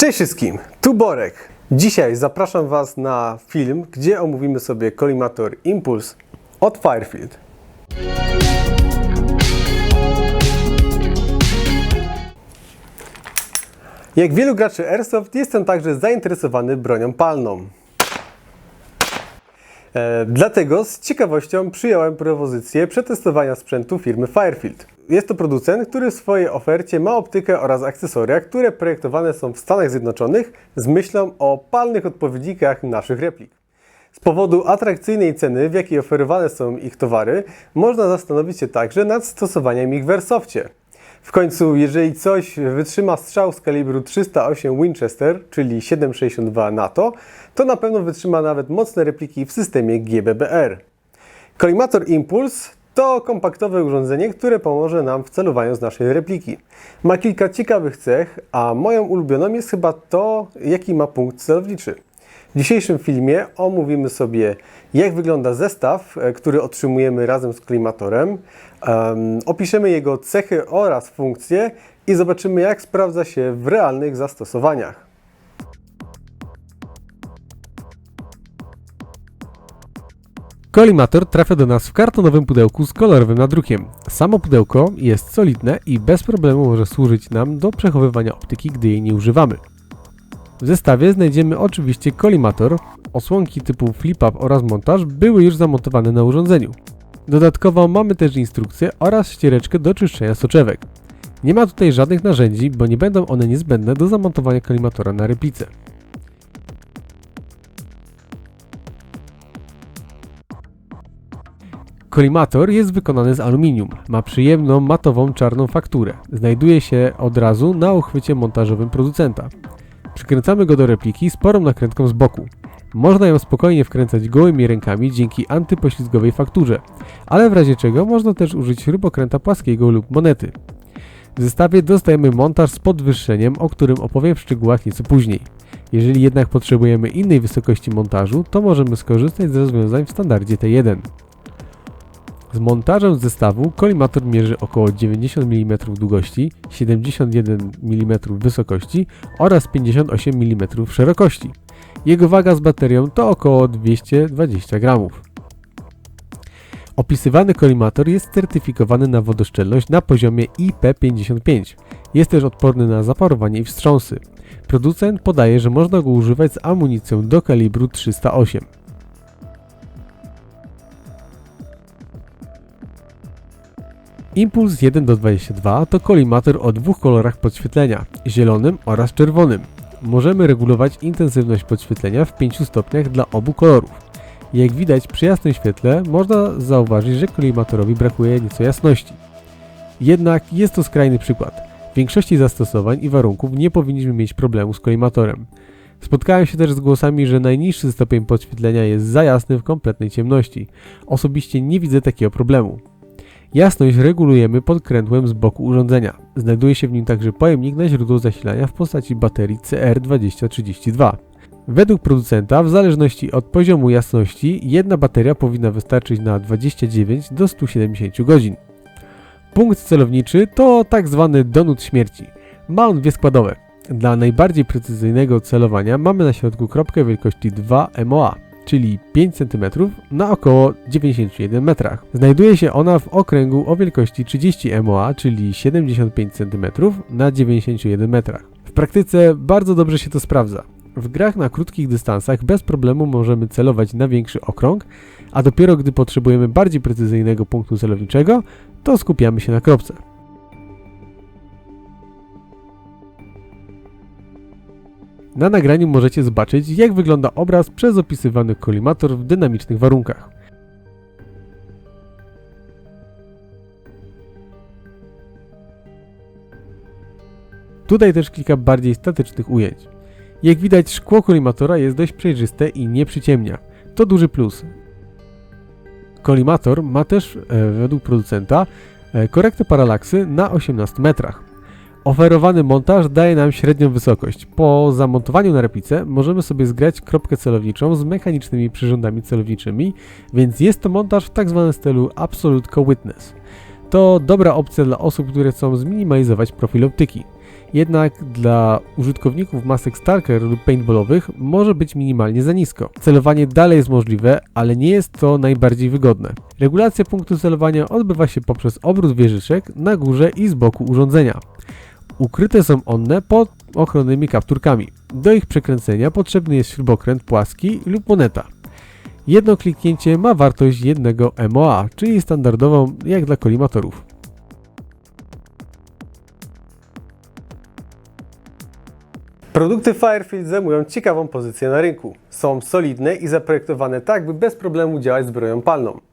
Cześć wszystkim, tu Borek. Dzisiaj zapraszam Was na film, gdzie omówimy sobie kolimator Impulse od Firefield. Jak wielu graczy Airsoft, jestem także zainteresowany bronią palną. E, dlatego z ciekawością przyjąłem propozycję przetestowania sprzętu firmy Firefield. Jest to producent, który w swojej ofercie ma optykę oraz akcesoria, które projektowane są w Stanach Zjednoczonych z myślą o palnych odpowiednikach naszych replik. Z powodu atrakcyjnej ceny, w jakiej oferowane są ich towary, można zastanowić się także nad stosowaniem ich w Airsoftie. W końcu, jeżeli coś wytrzyma strzał z kalibru 308 Winchester, czyli 7,62 NATO, to na pewno wytrzyma nawet mocne repliki w systemie GBBR. Kolimator Impulse to kompaktowe urządzenie, które pomoże nam w celowaniu z naszej repliki. Ma kilka ciekawych cech, a moją ulubioną jest chyba to, jaki ma punkt celowniczy. W dzisiejszym filmie omówimy sobie, jak wygląda zestaw, e, który otrzymujemy razem z klimatorem, opiszemy jego cechy oraz funkcje i zobaczymy, jak sprawdza się w realnych zastosowaniach. Kolimator trafia do nas w kartonowym pudełku z kolorowym nadrukiem. Samo pudełko jest solidne i bez problemu może służyć nam do przechowywania optyki, gdy jej nie używamy. W zestawie znajdziemy oczywiście kolimator, osłonki typu flip-up oraz montaż były już zamontowane na urządzeniu. Dodatkowo mamy też instrukcję oraz ściereczkę do czyszczenia soczewek. Nie ma tutaj żadnych narzędzi, bo nie będą one niezbędne do zamontowania kolimatora na replice. Kolimator jest wykonany z aluminium. Ma przyjemną, matową, czarną fakturę. Znajduje się od razu na uchwycie montażowym producenta. Przykręcamy go do repliki sporą nakrętką z boku. Można ją spokojnie wkręcać gołymi rękami dzięki antypoślizgowej fakturze, ale w razie czego można też użyć śrubokręta płaskiego lub monety. W zestawie dostajemy montaż z podwyższeniem, o którym opowiem w szczegółach nieco później. Jeżeli jednak potrzebujemy innej wysokości montażu, to możemy skorzystać z rozwiązań w standardzie T1. Z montażem zestawu kolimator mierzy około 90 mm długości, 71 mm wysokości oraz 58 mm szerokości. Jego waga z baterią to około 220 gramów. Opisywany kolimator jest certyfikowany na wodoszczelność na poziomie IP55. Jest też odporny na zaparowanie i wstrząsy. Producent podaje, że można go używać z amunicją do kalibru 308. Impuls 1 do 22 to kolimator o dwóch kolorach podświetlenia, zielonym oraz czerwonym. Możemy regulować intensywność podświetlenia w 5 stopniach dla obu kolorów. Jak widać przy jasnym świetle można zauważyć, że kolimatorowi brakuje nieco jasności. Jednak jest to skrajny przykład. W większości zastosowań i warunków nie powinniśmy mieć problemu z kolimatorem. Spotkałem się też z głosami, że najniższy stopień podświetlenia jest za jasny w kompletnej ciemności. Osobiście nie widzę takiego problemu. Jasność regulujemy podkrętłem z boku urządzenia. Znajduje się w nim także pojemnik na źródło zasilania w postaci baterii CR2032. Według producenta, w zależności od poziomu jasności, jedna bateria powinna wystarczyć na 29 do 170 godzin. Punkt celowniczy to tak zwany donut śmierci. Ma on dwie składowe. Dla najbardziej precyzyjnego celowania mamy na środku kropkę wielkości 2 MOA czyli 5 cm na około 91 metrach. Znajduje się ona w okręgu o wielkości 30 MOA, czyli 75 cm na 91 metrach. W praktyce bardzo dobrze się to sprawdza. W grach na krótkich dystansach bez problemu możemy celować na większy okrąg, a dopiero gdy potrzebujemy bardziej precyzyjnego punktu celowniczego, to skupiamy się na kropce. Na nagraniu możecie zobaczyć, jak wygląda obraz przez opisywany kolimator w dynamicznych warunkach. Tutaj też kilka bardziej statycznych ujęć. Jak widać, szkło kolimatora jest dość przejrzyste i nie przyciemnia. To duży plus. Kolimator ma też, e, według producenta, e, korektę paralaksy na 18 metrach. Oferowany montaż daje nam średnią wysokość. Po zamontowaniu na replice możemy sobie zgrać kropkę celowniczą z mechanicznymi przyrządami celowniczymi, więc jest to montaż w. Tak stylu Absolute Co-Witness. To dobra opcja dla osób, które chcą zminimalizować profil optyki. Jednak dla użytkowników masek Stalker lub paintballowych może być minimalnie za nisko. Celowanie dalej jest możliwe, ale nie jest to najbardziej wygodne. Regulacja punktu celowania odbywa się poprzez obrót wieżyczek na górze i z boku urządzenia. Ukryte są one pod ochronnymi kapturkami. Do ich przekręcenia potrzebny jest śrubokręt płaski lub moneta. Jedno kliknięcie ma wartość jednego MOA, czyli standardową jak dla kolimatorów. Produkty Firefield zajmują ciekawą pozycję na rynku. Są solidne i zaprojektowane tak, by bez problemu działać z broją palną.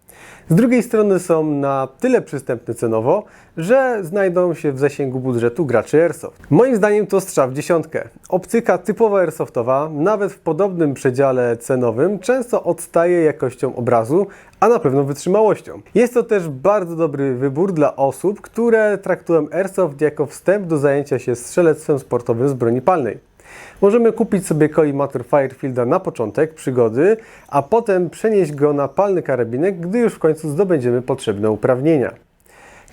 Z drugiej strony są na tyle przystępne cenowo, że znajdą się w zasięgu budżetu graczy Airsoft. Moim zdaniem to strzał w dziesiątkę. Optyka typowo Airsoftowa, nawet w podobnym przedziale cenowym, często odstaje jakością obrazu, a na pewno wytrzymałością. Jest to też bardzo dobry wybór dla osób, które traktują Airsoft jako wstęp do zajęcia się strzelectwem sportowym z broni palnej. Możemy kupić sobie kolimator Firefielda na początek przygody, a potem przenieść go na palny karabinek, gdy już w końcu zdobędziemy potrzebne uprawnienia.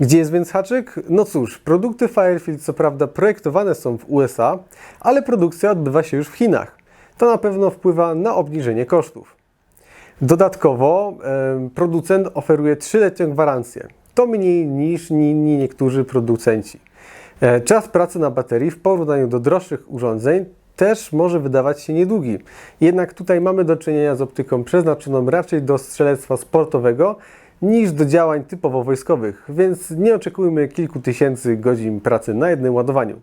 Gdzie jest więc haczyk? No cóż, produkty Firefield co prawda projektowane są w USA, ale produkcja odbywa się już w Chinach. To na pewno wpływa na obniżenie kosztów. Dodatkowo producent oferuje 3-letnią gwarancję. To mniej niż inni niektórzy producenci. E, Czas pracy na baterii w porównaniu do droższych urządzeń też może wydawać się niedługi. Jednak tutaj mamy do czynienia z optyką przeznaczoną raczej do strzelectwa sportowego niż do działań typowo wojskowych, więc nie oczekujmy kilku tysięcy godzin pracy na jednym ładowaniu.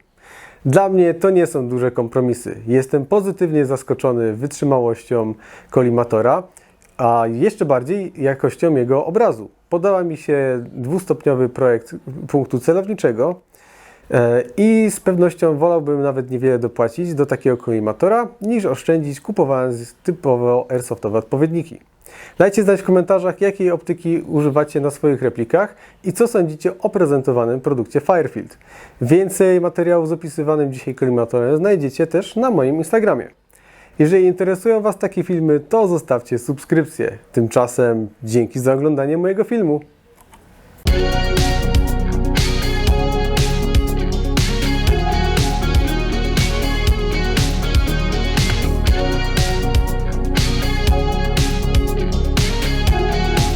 Dla mnie to nie są duże kompromisy. Jestem pozytywnie zaskoczony wytrzymałością kolimatora, a jeszcze bardziej jakością jego obrazu. Podoba mi się dwustopniowy projekt punktu celowniczego i z pewnością wolałbym nawet niewiele dopłacić do takiego kolimatora, niż oszczędzić kupując typowo airsoftowe odpowiedniki. Dajcie znać w komentarzach, jakiej optyki używacie na swoich replikach i co sądzicie o prezentowanym produkcie Firefield. Więcej materiałów z opisywanym dzisiaj kolimatorem znajdziecie też na moim Instagramie. Jeżeli interesują Was takie filmy, to zostawcie subskrypcję. Tymczasem dzięki za oglądanie mojego filmu.